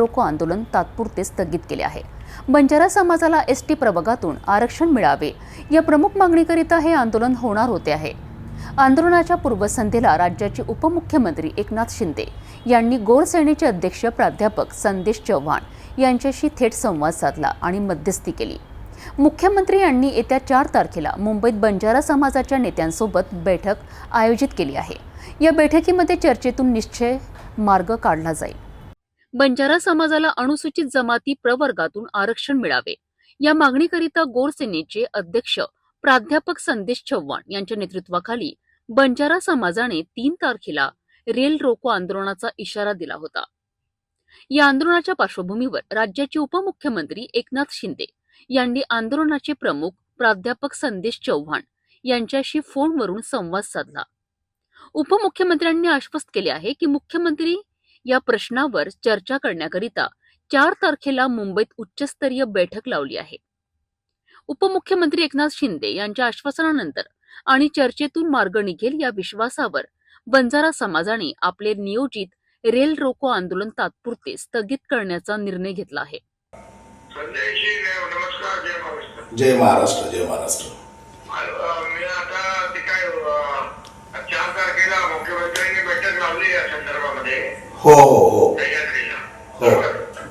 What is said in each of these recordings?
रोको आंदोलन तात्पुरते स्थगित केले आहे. बंजारा समाजाला एस टी प्रभागातून आरक्षण मिळावे या प्रमुख मागणीकरिता हे आंदोलन होणार होते आहे. आंदोलनाच्या पूर्वसंध्येला राज्याचे उपमुख्यमंत्री एकनाथ शिंदे यांनी गोरसेनेचे अध्यक्ष प्राध्यापक संदेश चव्हाण यांच्याशी थेट संवाद साधला आणि मध्यस्थी केली. मुख्यमंत्री यांनी येत्या चार तारखेला मुंबईत बंजारा समाजाच्या नेत्यांसोबत बैठक आयोजित केली आहे. या बैठकीमध्ये चर्चेतून निश्चय मार्ग काढला जाईल. बंजारा समाजाला अनुसूचित जमाती प्रवर्गातून आरक्षण मिळावे. या मागणीकरिता गोर सेनेचे अध्यक्ष प्राध्यापक संदेश चव्हाण यांच्या नेतृत्वाखाली बंजारा समाजाने तीन तारखेला रेल रोको आंदोलनाचा इशारा दिला होता. या आंदोलनाच्या पार्श्वभूमीवर राज्याचे उपमुख्यमंत्री एकनाथ शिंदे यांनी आंदोलनाचे प्रमुख प्राध्यापक संदेश चव्हाण यांच्याशी फोनवरून संवाद साधला. उपमुख्यमंत्र्यांनी आश्वस्त केले आहे की मुख्यमंत्री या प्रश्नावर चर्चा करण्याकरिता चार तारखेला मुंबईत उच्चस्तरीय बैठक लावली आहे. उपमुख्यमंत्री एकनाथ शिंदे यांच्या आश्वासनानंतर आणि चर्चेतून मार्ग निघेल या विश्वासावर बंजारा समाजाने आपले नियोजित रेल रोको आंदोलन तात्पुरते स्थगित करण्याचा निर्णय घेतला आहे. जय महाराष्ट्र. जय महाराष्ट्र जय महाराष्ट्र अ, मी आता ते काय अ, चार तारखेला मुख्यमंत्र्यांनी बैठक लावली या संदर्भामध्ये हो हो हो. हो?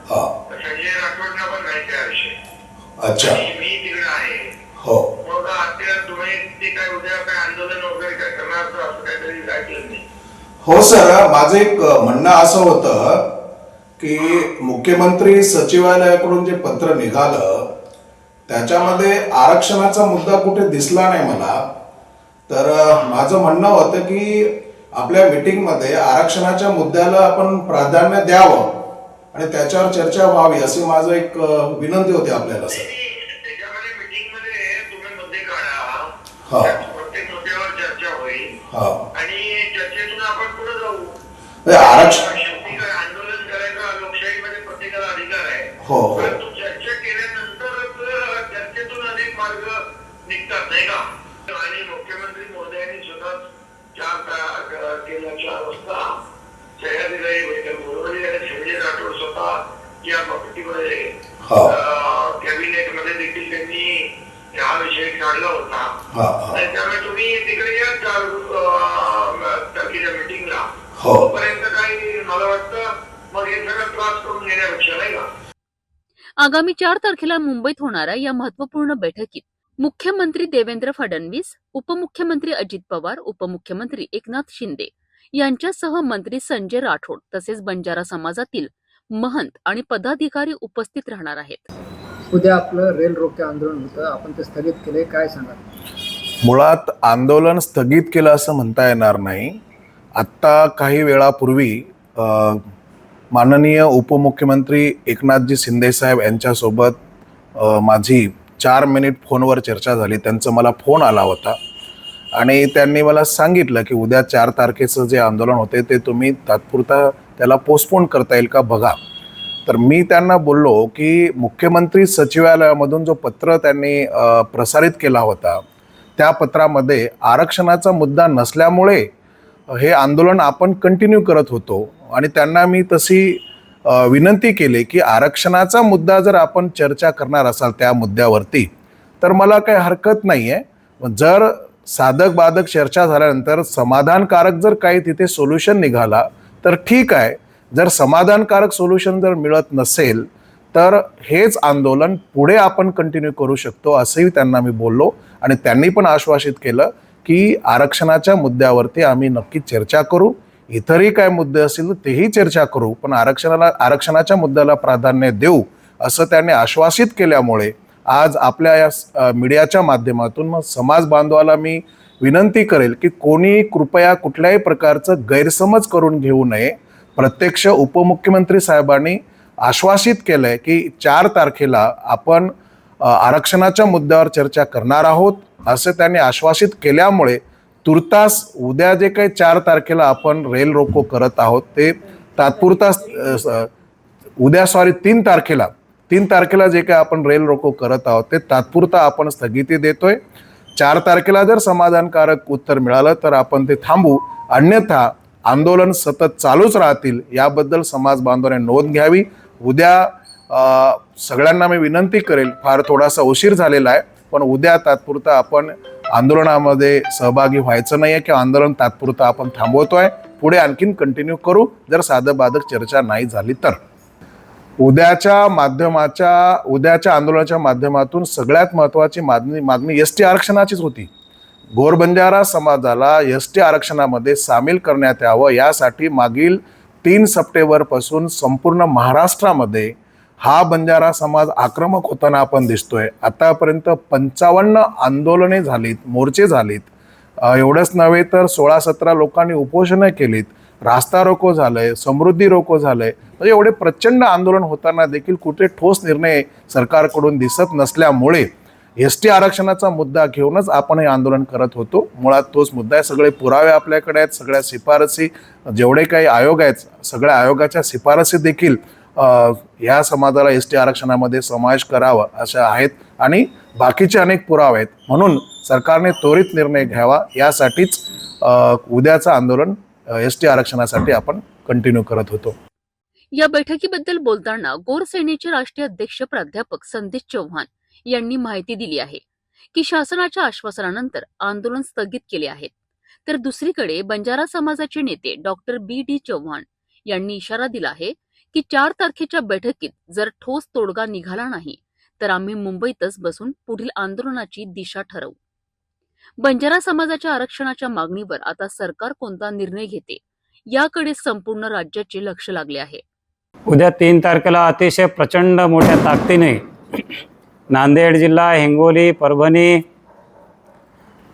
हा. तर संजय राठोडना पण माहिती आहे विषय अच्छा मी तिकडे आहे. हो. मग आता तुम्ही ते काय उद्या काय आंदोलन वगैरे काय करणार तर असं काहीतरी ऐकलं नाही. हो सर. माझं एक म्हणणं असं होतं की मुख्यमंत्री सचिवालयाकडून जे पत्र निघालं त्याच्यामध्ये आरक्षणाचा मुद्दा कुठे दिसला नाही मला. तर माझं म्हणणं होतं की आपल्या मीटिंगमध्ये आरक्षणाच्या मुद्द्याला आपण प्राधान्य द्यावं आणि त्याच्यावर चर्चा व्हावी अशी माझं एक विनंती होती आपल्याला सर. त्याच्यामध्ये मीटिंगमध्ये तुम्ही मुद्दे काढा. हा. त्या प्रत्येक मुद्द्यावर चर्चा होईल. हा. म्हणजे आरक्षण या बाबतीमध्ये हो. कॅबिनेटमध्ये देखील त्यांनी हा विषय काढला होता. आणि त्यामुळे तुम्ही तिकडे या तारखेच्या मिटिंगला. हो. तोपर्यंत काही मला वाटतं मग हे सगळं त्रास करून घेण्यापेक्षा नाही का? आगामी चार तारखेला मुंबईत होणाऱ्या या महत्त्वपूर्ण बैठकीत. मुख्यमंत्री देवेंद्र फडणवीस उपमुख्यमंत्री अजित पवार उपमुख्यमंत्री एकनाथ शिंदे यांच्यासह मंत्री संजय राठोड तसेच बंजारा समाजातील महंत आणि पदाधिकारी उपस्थित राहणार आहेत. उद्या आपलं रेल रोके आंदोलन होतं. आपण ते स्थगित केले काय सांगाल? मुळात आंदोलन स्थगित केलं असं म्हणता येणार नाही. आत्ता काही वेळापूर्वी माननीय उपमुख्यमंत्री एकनाथजी शिंदेसाहेब यांच्यासोबत माझी चार मिनिट फोनवर चर्चा झाली. त्यांचा मला फोन आला होता. आणि त्यांनी मला सांगितलं की उद्या चार तारखेचं जे आंदोलन होते ते तुम्ही तात्पुरता त्याला पोस्टपोन करता येईल का बघा. तर मी त्यांना बोललो की मुख्यमंत्री सचिवालयामधून जो पत्र त्यांनी प्रसारित केला होता त्या पत्रामध्ये आरक्षणाचा मुद्दा नसल्यामुळे हे आंदोलन आपण कंटिन्यू करत होतो. आणि त्यांना मी तशी विनंती केली की आरक्षणाचा मुद्दा जर आपण चर्चा करणार असाल त्या मुद्द्यावरती तर मला काही हरकत नाही आहे जर साधक बाधक चर्चा झाल्यानंतर समाधानकारक जर काही तिथे सोल्युशन निघाला तर ठीक आहे. जर समाधानकारक सोल्युशन जर मिळत नसेल तर हेच आंदोलन पुढे आपण कंटिन्यू करू शकतो असंही त्यांना मी बोललो. आणि त्यांनी पण आश्वासित केलं की आरक्षणाच्या मुद्द्यावरती आम्ही नक्की चर्चा करू. इतरही काय मुद्दे असतील तेही चर्चा करू. पण आरक्षणाला आरक्षणाच्या मुद्द्याला प्राधान्य देऊ असं त्यांनी आश्वासित केल्यामुळे आज आपल्या या मीडियाच्या माध्यमातून मग समाज बांधवाला मी विनंती करेल की कोणी कृपया कुठल्याही प्रकारचं गैरसमज करून घेऊ नये. प्रत्यक्ष उपमुख्यमंत्री साहेबांनी आश्वासित केलं आहे की चार तारखेला आपण आरक्षणाच्या मुद्द्यावर चर्चा करणार आहोत. असं त्यांनी आश्वासित केल्यामुळे तुर्तास उद्या जे काही चार तारखेला आपण रेल रोको करत आहोत ते तात्पुरता स- उद्या सॉरी तीन तारखेला तीन तारखेला जे काही आपण रेल रोको करत आहोत ते तात्पुरता आपण स्थगिती देतोय. चार तारखेला जर समाधानकारक उत्तर मिळालं तर आपण ते थांबू. अन्यथा आंदोलन सतत चालूच राहतील. याबद्दल समाज बांधवांनी नोंद घ्यावी. उद्या सगळ्यांना मी विनंती करेल फार थोडासा उशीर झालेला आहे पण उद्या तात्पुरता आपण आंदोलनामध्ये सहभागी व्हायचं नाही आहे किंवा आंदोलन तात्पुरतं आपण थांबवतोय. पुढे आणखीन कंटिन्यू करू. जर साधं बाधक चर्चा नाही झाली तर. उद्याच्या माध्यमाच्या उद्याच्या आंदोलनाच्या माध्यमातून सगळ्यात महत्त्वाची मागणी मागणी एस टी आरक्षणाचीच होती. गोरबंजारा समाजाला एस टी आरक्षणामध्ये सामील करण्यात यावं यासाठी मागील तीन सप्टेंबरपासून संपूर्ण महाराष्ट्रामध्ये हा बंजारा समाज आक्रमक होताना आपण दिसतोय. आतापर्यंत पंचावन्न आंदोलने झालीत मोर्चे झालीत. एवढंच नव्हे तर सोळा सतरा लोकांनी उपोषणं केलीत. रास्ता रोको झालंय समृद्धी रोको झालंय. म्हणजे एवढे प्रचंड आंदोलन होताना देखील कुठे ठोस निर्णय सरकारकडून दिसत नसल्यामुळे एस टी आरक्षणाचा मुद्दा घेऊनच आपण हे आंदोलन करत होतो. मुळात तोच मुद्दा आहे सगळे पुरावे आपल्याकडे आहेत सगळ्या शिफारसी जेवढे काही आयोग आहेत सगळ्या आयोगाच्या शिफारसी देखील या समाजाला एस टी आरक्षणामध्ये समावेश करावा अशा आहेत आणि बाकीचे अनेक पुरावे आहेत. म्हणून सरकारने त्वरित निर्णय घ्यावा यासाठीच उद्याचं आंदोलन एस टी आरक्षणासाठी आपण कंटिन्यू करत होतो. या बैठकीबद्दल बोलताना गोर सेनेचे राष्ट्रीय अध्यक्ष प्राध्यापक संदेश चव्हाण यांनी माहिती दिली आहे की शासनाच्या आश्वासनानंतर आंदोलन स्थगित केले आहेत. तर दुसरीकडे बंजारा समाजाचे नेते डॉक्टर बी डी चव्हाण यांनी इशारा दिला आहे की चार तारखेच्या बैठकीत जर ठोस तोडगा निघाला नाही तर आम्ही मुंबईतच बसून पुढील आंदोलनाची दिशा ठरवू. बंजारा समाजाच्या आरक्षणाच्या मागणीवर आता सरकार कोणता निर्णय घेते याकडे संपूर्ण राज्याचे लक्ष लागले आहे. उद्या तीन तारखेला अतिशय प्रचंड मोठ्या ताकदीने नांदेड जिल्हा हिंगोली परभणी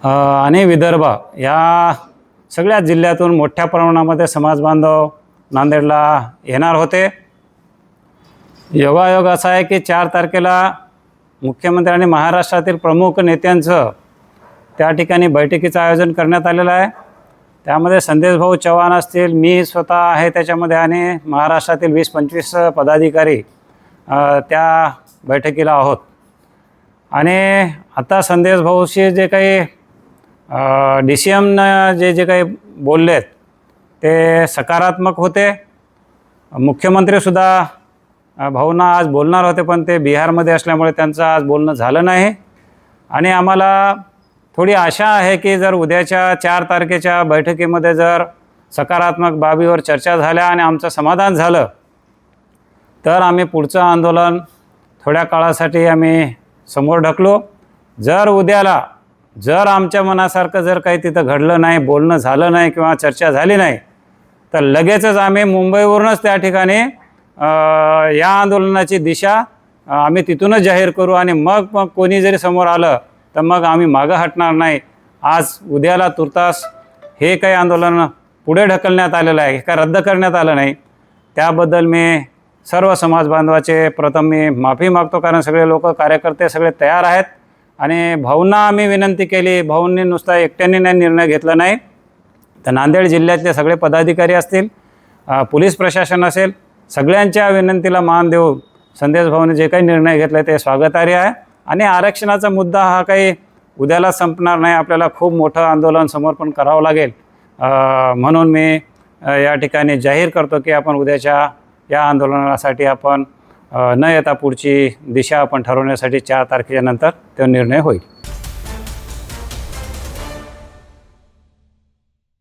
आणि विदर्भ या सगळ्या जिल्ह्यातून मोठ्या प्रमाणामध्ये समाज बांधव नांदेडला येणार होते. योगायोग असा आहे की चार तारखेला मुख्यमंत्री आणि महाराष्ट्रातील प्रमुख नेत्यांचं त्या ठिकाणी बैठकीचं आयोजन करण्यात आलेलं आहे. त्यामध्ये संदेश भाऊ चव्हाण असतील मी स्वतः आहे त्याच्यामध्ये आणि महाराष्ट्रातील वीस पंचवीस पदाधिकारी त्या बैठकीला आहोत. आणि आता संदेश भाऊशी जे काही डी सी एमनं जे जे काही बोललेत ते सकारात्मक होते. मुख्यमंत्रीसुद्धा भाऊंना आज बोलणार होते पण ते बिहारमध्ये असल्यामुळे त्यांचं आज बोलणं झालं नाही. आणि आम्हाला थोडी आशा आहे की जर उद्याच्या चार तारखेच्या बैठकीमध्ये जर सकारात्मक बाबीवर चर्चा झाल्या आणि आमचं समाधान झालं तर आम्ही पुढचं आंदोलन थोड्या काळासाठी आम्ही समोर ढकलो. जर उद्याला जर आमच्या मनासारखं जर काही तिथं घडलं नाही बोलणं झालं नाही किंवा चर्चा झाली नाही तर लगेचच आम्ही मुंबईवरूनच त्या ठिकाणी या आंदोलनाची दिशा आम्ही तिथूनच जाहीर करू आणि मग मग कोणी जरी समोर आलं तर मग आम्ही मागं हटणार नाही. आज उद्याला तुर्तास हे काही आंदोलन पुढे ढकलण्यात आलेलं आहे हे काय रद्द करण्यात आलं नाही. त्याबद्दल मी सर्व समाज बांधवाचे प्रथम मी माफी मागतो कारण सगळे लोक कार्यकर्ते सगळे तयार आहेत. आणि भाऊंना आम्ही विनंती केली भाऊंनी नुसता एकट्याने नाही निर्णय घेतला नाही. तर नांदेड जिल्ह्यातले सगळे पदाधिकारी असतील पोलीस प्रशासन असेल सगळ्यांच्या विनंतीला मान देऊन संदेश भाऊने जे काही निर्णय घेतले ते स्वागतार्ह आहे. आणि आरक्षणाचा मुद्दा हा काही उद्याला संपणार नाही. आपल्याला खूप मोठं आंदोलन समर्पण करावं लागेल. म्हणून मी या ठिकाणी जाहीर करतो की आपण उद्याच्या या आंदोलनासाठी आपण न येता पुढची दिशा आपण ठरवण्यासाठी चार तारखेच्या नंतर तो निर्णय होईल.